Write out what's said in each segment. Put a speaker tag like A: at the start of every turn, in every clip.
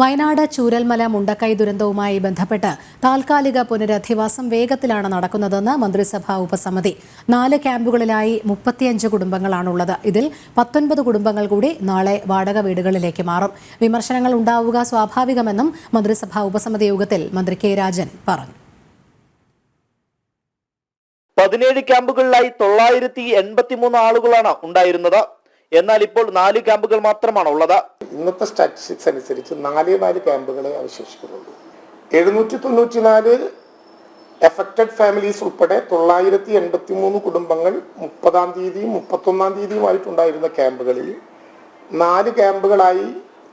A: വയനാട് ചൂരൽമല മുണ്ടക്കൈ ദുരന്തവുമായി ബന്ധപ്പെട്ട് താൽക്കാലിക പുനരധിവാസം വേഗത്തിലാണ് നടക്കുന്നതെന്ന് മന്ത്രിസഭാ ഉപസമിതി. നാല് ക്യാമ്പുകളിലായി മുപ്പത്തിയഞ്ച് കുടുംബങ്ങളാണുള്ളത്. ഇതിൽ പത്തൊൻപത് കുടുംബങ്ങൾ കൂടി നാളെ വാടക വീടുകളിലേക്ക് മാറും. വിമർശനങ്ങൾ ഉണ്ടാവുക സ്വാഭാവികമെന്നും മന്ത്രിസഭാ ഉപസമിതി യോഗത്തിൽ മന്ത്രി കെ രാജൻ പറഞ്ഞു.
B: പതിനേഴ് ക്യാമ്പുകളിലായി തൊള്ളായിരത്തി എൺപത്തിമൂന്ന് ആളുകളാണ് ഉണ്ടായിരുന്നത്. എന്നാൽ ഇപ്പോൾ നാല് ക്യാമ്പുകൾ മാത്രമാണ് ഉള്ളത്.
C: ഇന്നത്തെ സ്റ്റാറ്റിസ്റ്റിക്സ് അനുസരിച്ച് നാല് നാല് ക്യാമ്പുകളെ അവശേഷിക്കുന്നുള്ളൂ. എഴുന്നൂറ്റി തൊണ്ണൂറ്റിനാല് എഫക്റ്റഡ് ഫാമിലീസ് ഉൾപ്പെടെ തൊള്ളായിരത്തി എൺപത്തി മൂന്ന് കുടുംബങ്ങൾ മുപ്പതാം തീയതിയും മുപ്പത്തൊന്നാം തീയതിയുമായിട്ടുണ്ടായിരുന്ന ക്യാമ്പുകളിൽ നാല് ക്യാമ്പുകളായി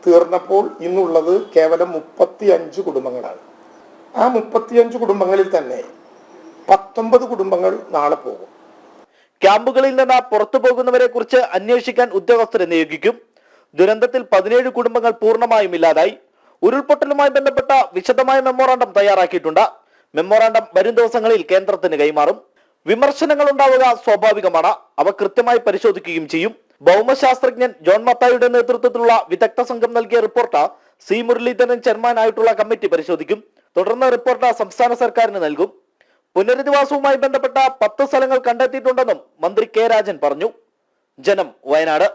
C: തീർന്നപ്പോൾ ഇന്നുള്ളത് കേവലം മുപ്പത്തി അഞ്ച് കുടുംബങ്ങളാണ്. ആ മുപ്പത്തിയഞ്ച് കുടുംബങ്ങളിൽ തന്നെ പത്തൊമ്പത് കുടുംബങ്ങൾ നാളെ പോകും.
B: ക്യാമ്പുകളിൽ നിന്ന് പുറത്തു പോകുന്നവരെ കുറിച്ച് അന്വേഷിക്കാൻ ഉദ്യോഗസ്ഥരെ നിയോഗിക്കും. ദുരന്തത്തിൽ പതിനേഴ് കുടുംബങ്ങൾ പൂർണമായും ഇല്ലാതായി. ഉരുൾപൊട്ടലുമായി ബന്ധപ്പെട്ട വിശദമായ മെമ്മോറാണ്ടം തയ്യാറാക്കിയിട്ടുണ്ട്. മെമ്മോറാണ്ടം വരും ദിവസങ്ങളിൽ കേന്ദ്രത്തിന് കൈമാറും. വിമർശനങ്ങൾ ഉണ്ടാവുക സ്വാഭാവികമാണ്. അവ കൃത്യമായി പരിശോധിക്കുകയും ചെയ്യും. ഭൗമശാസ്ത്രജ്ഞൻ ജോൺ മത്തായിയുടെ നേതൃത്വത്തിലുള്ള വിദഗ്ധ സംഘം നൽകിയ റിപ്പോർട്ട് സി മുരളീധരൻ ചെയർമാനായിട്ടുള്ള കമ്മിറ്റി പരിശോധിക്കും. തുടർന്ന് റിപ്പോർട്ട് സംസ്ഥാന സർക്കാരിന് നൽകും. പുനരധിവാസവുമായി ബന്ധപ്പെട്ട പത്ത് സ്ഥലങ്ങൾ കണ്ടെത്തിയിട്ടുണ്ടെന്നും മന്ത്രി കെ രാജൻ പറഞ്ഞു. ജനം വയനാട്.